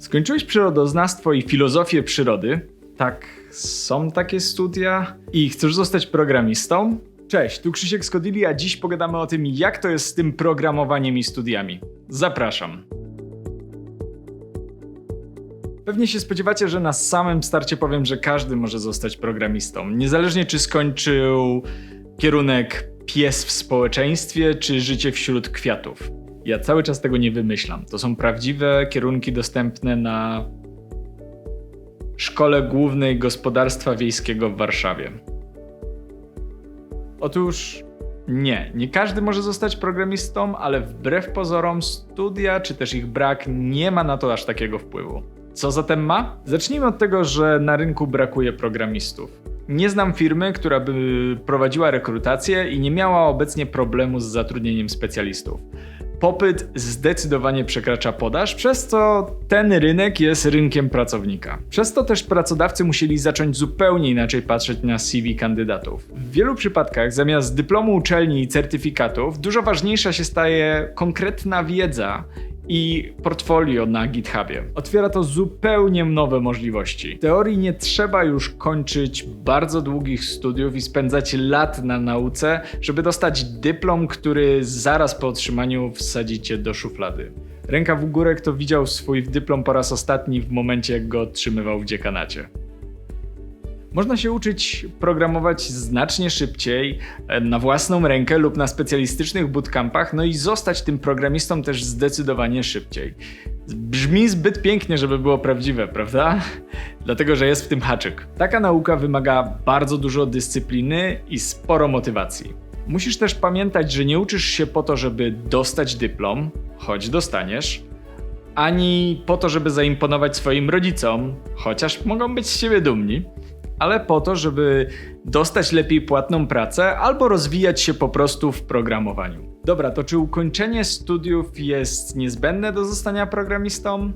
Skończyłeś przyrodoznawstwo i filozofię przyrody. Tak, są takie studia. I chcesz zostać programistą? Cześć, tu Krzysiek Skodili, a dziś pogadamy o tym, jak to jest z tym programowaniem i studiami. Zapraszam. Pewnie się spodziewacie, że na samym starcie powiem, że każdy może zostać programistą. Niezależnie czy skończył kierunek pies w społeczeństwie, czy życie wśród kwiatów. Ja cały czas tego nie wymyślam. To są prawdziwe kierunki dostępne na Szkole Głównej Gospodarstwa Wiejskiego w Warszawie. Otóż nie, nie każdy może zostać programistą, ale wbrew pozorom studia czy też ich brak nie ma na to aż takiego wpływu. Co zatem ma? Zacznijmy od tego, że na rynku brakuje programistów. Nie znam firmy, która by prowadziła rekrutację i nie miała obecnie problemu z zatrudnieniem specjalistów. Popyt zdecydowanie przekracza podaż, przez co ten rynek jest rynkiem pracownika. Przez to też pracodawcy musieli zacząć zupełnie inaczej patrzeć na CV kandydatów. W wielu przypadkach zamiast dyplomu uczelni i certyfikatów dużo ważniejsza się staje konkretna wiedza i portfolio na GitHubie. Otwiera to zupełnie nowe możliwości. W teorii nie trzeba już kończyć bardzo długich studiów i spędzać lat na nauce, żeby dostać dyplom, który zaraz po otrzymaniu wsadzicie do szuflady. Ręka w górę, kto widział swój dyplom po raz ostatni w momencie, jak go otrzymywał w dziekanacie. Można się uczyć programować znacznie szybciej, e, na własną rękę lub na specjalistycznych bootcampach, no i zostać tym programistą też zdecydowanie szybciej. Brzmi zbyt pięknie, żeby było prawdziwe, prawda? Dlatego, że jest w tym haczyk. Taka nauka wymaga bardzo dużo dyscypliny i sporo motywacji. Musisz też pamiętać, że nie uczysz się po to, żeby dostać dyplom, choć dostaniesz, ani po to, żeby zaimponować swoim rodzicom, chociaż mogą być z ciebie dumni ale po to, żeby dostać lepiej płatną pracę albo rozwijać się po prostu w programowaniu. Dobra, to czy ukończenie studiów jest niezbędne do zostania programistą?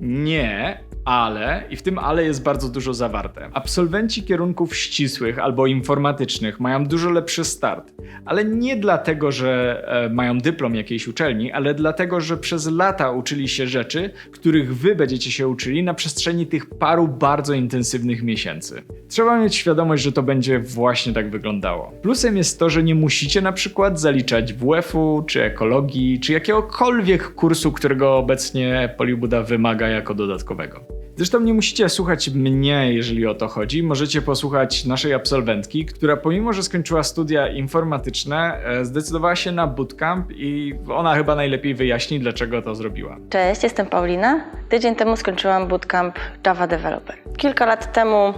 Nie, ale, i w tym ale jest bardzo dużo zawarte. Absolwenci kierunków ścisłych albo informatycznych mają dużo lepszy start, ale nie dlatego, że e, mają dyplom jakiejś uczelni, ale dlatego, że przez lata uczyli się rzeczy, których wy będziecie się uczyli na przestrzeni tych paru bardzo intensywnych miesięcy. Trzeba mieć świadomość, że to będzie właśnie tak wyglądało. Plusem jest to, że nie musicie na przykład zaliczać WF-u, czy ekologii, czy jakiegokolwiek kursu, którego obecnie Polibuda wymaga jako dodatkowego. Zresztą nie musicie słuchać mnie, jeżeli o to chodzi. Możecie posłuchać naszej absolwentki, która pomimo, że skończyła studia informatyczne, e, zdecydowała się na bootcamp i ona chyba najlepiej wyjaśni, dlaczego to zrobiła. Cześć, jestem Paulina. Tydzień temu skończyłam bootcamp Java Developer. Kilka lat temu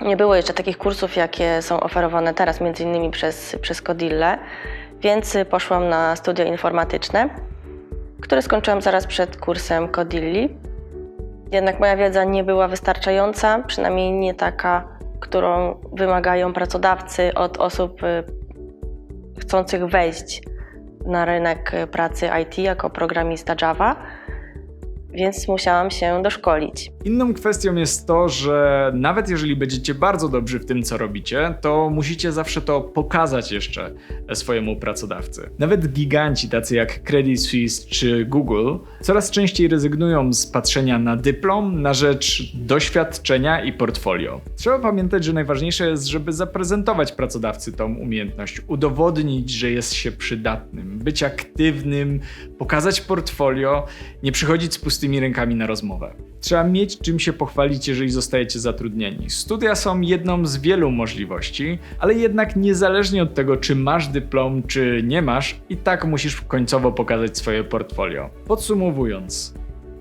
nie było jeszcze takich kursów, jakie są oferowane teraz, między innymi przez, przez Codille, więc poszłam na studia informatyczne, które skończyłam zaraz przed kursem Codilli. Jednak moja wiedza nie była wystarczająca, przynajmniej nie taka, którą wymagają pracodawcy od osób y, chcących wejść na rynek pracy IT jako programista Java więc musiałam się doszkolić. Inną kwestią jest to, że nawet jeżeli będziecie bardzo dobrzy w tym, co robicie, to musicie zawsze to pokazać jeszcze swojemu pracodawcy. Nawet giganci tacy jak Credit Suisse czy Google coraz częściej rezygnują z patrzenia na dyplom na rzecz doświadczenia i portfolio. Trzeba pamiętać, że najważniejsze jest, żeby zaprezentować pracodawcy tą umiejętność, udowodnić, że jest się przydatnym, być aktywnym, pokazać portfolio, nie przychodzić z pustymi pustymi rękami na rozmowę. Trzeba mieć czym się pochwalić, jeżeli zostajecie zatrudnieni. Studia są jedną z wielu możliwości, ale jednak niezależnie od tego, czy masz dyplom, czy nie masz, i tak musisz końcowo pokazać swoje portfolio. Podsumowując,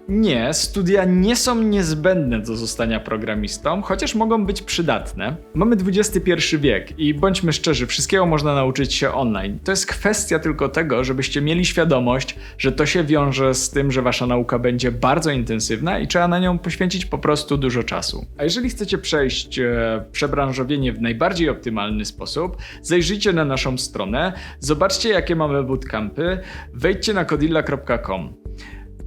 nie, studia nie są niezbędne do zostania programistą, chociaż mogą być przydatne. Mamy XXI wiek i bądźmy szczerzy, wszystkiego można nauczyć się online. To jest kwestia tylko tego, żebyście mieli świadomość, że to się wiąże z tym, że wasza nauka będzie bardzo intensywna i trzeba na nią poświęcić po prostu dużo czasu. A jeżeli chcecie przejść e, przebranżowienie w najbardziej optymalny sposób, zajrzyjcie na naszą stronę, zobaczcie jakie mamy bootcampy, wejdźcie na codilla.com.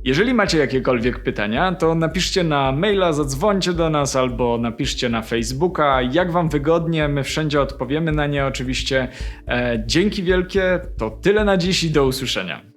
Jeżeli macie jakiekolwiek pytania, to napiszcie na maila, zadzwońcie do nas albo napiszcie na Facebooka, jak wam wygodnie, my wszędzie odpowiemy na nie oczywiście. E, dzięki wielkie, to tyle na dziś i do usłyszenia.